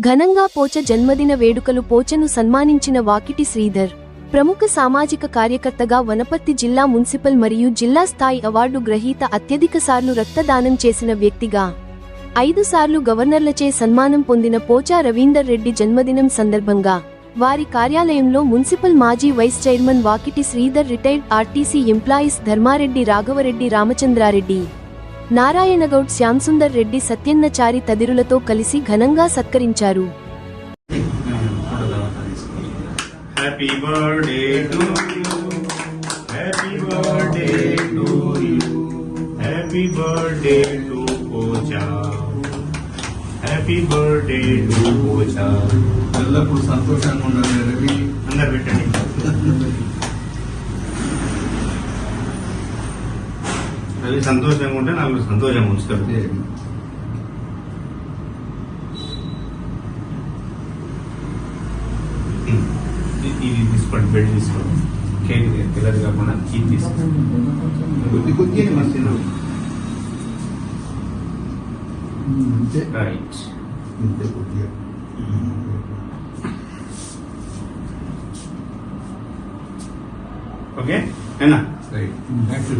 ఘనంగా పోచ జన్మదిన వేడుకలు పోచను సన్మానించిన వాకిటి శ్రీధర్ ప్రముఖ సామాజిక కార్యకర్తగా వనపర్తి జిల్లా మున్సిపల్ మరియు జిల్లా స్థాయి అవార్డు గ్రహీత అత్యధిక సార్లు రక్తదానం చేసిన వ్యక్తిగా ఐదు సార్లు గవర్నర్లచే సన్మానం పొందిన పోచా రవీందర్ రెడ్డి జన్మదినం సందర్భంగా వారి కార్యాలయంలో మున్సిపల్ మాజీ vice chairman Vakiti Sridhar retired RTC employees Dharmareddy Raghavareddy Ramachandrareddy Narayanagoud Shyamsundar Reddy Satyannachari తదిరులతో కలిసి ఘనంగా సత్కరించారు. ఎల్లప్పుడు సంతోషంగా ఉండాలి రవి. రవి సంతోషంగా ఉంటే నాకు సంతోషంగా ఉంచుతారు. ఇది తీసుకోండి బెడ్ తీసుకోండి. కేక్ తెల్లది కాకుండా ఇది తీసుకోండి. కొద్ది కొద్ది మస్తు అంతే రైట్ ఇంతే కొద్దిగా. ఓకే ఏనా? Right thank you